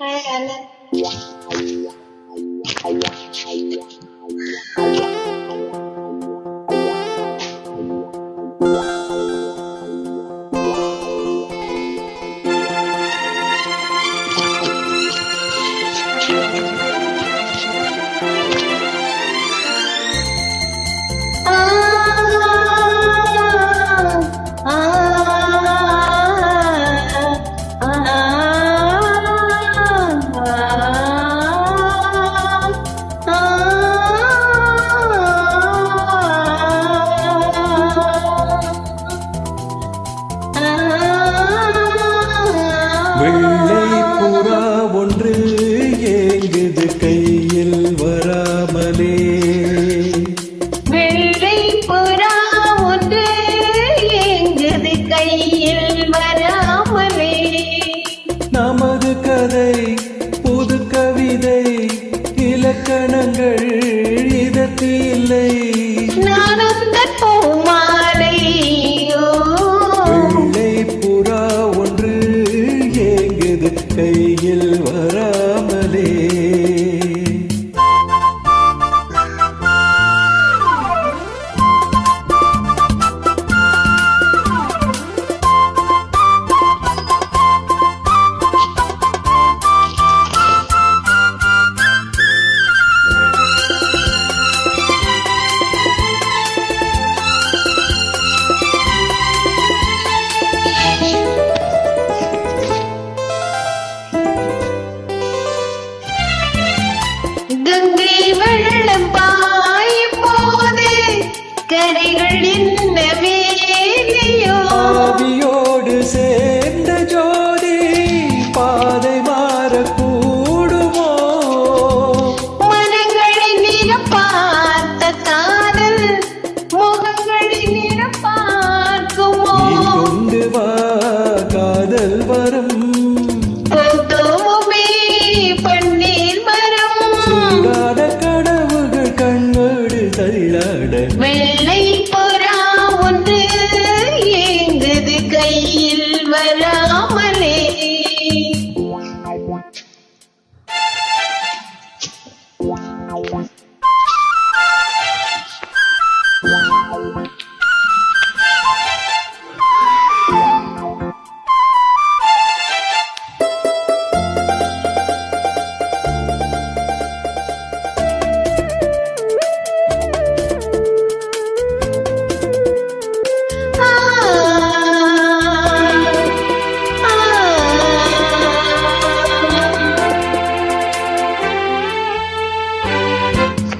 hai anh em வெள்ளை புறா ஒன்று ஏங்குது கையில் வராமலே. வெள்ளை புறா ஒன்று ஏங்குது கையில் வராமலே. நமது கதை புது இல்லை. கரைகள் Bye.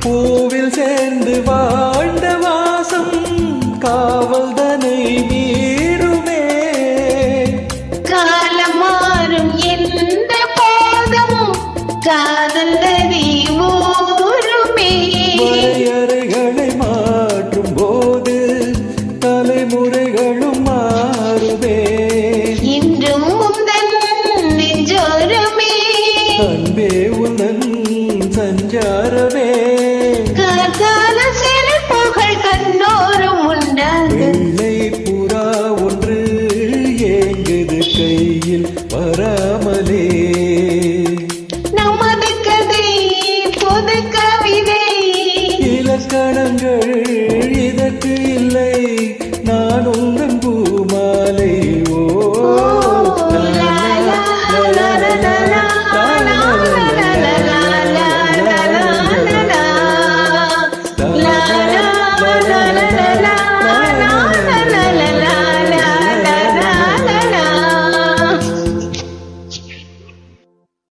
பூவில் சேர்ந்து வா. ಮೊದಲೇ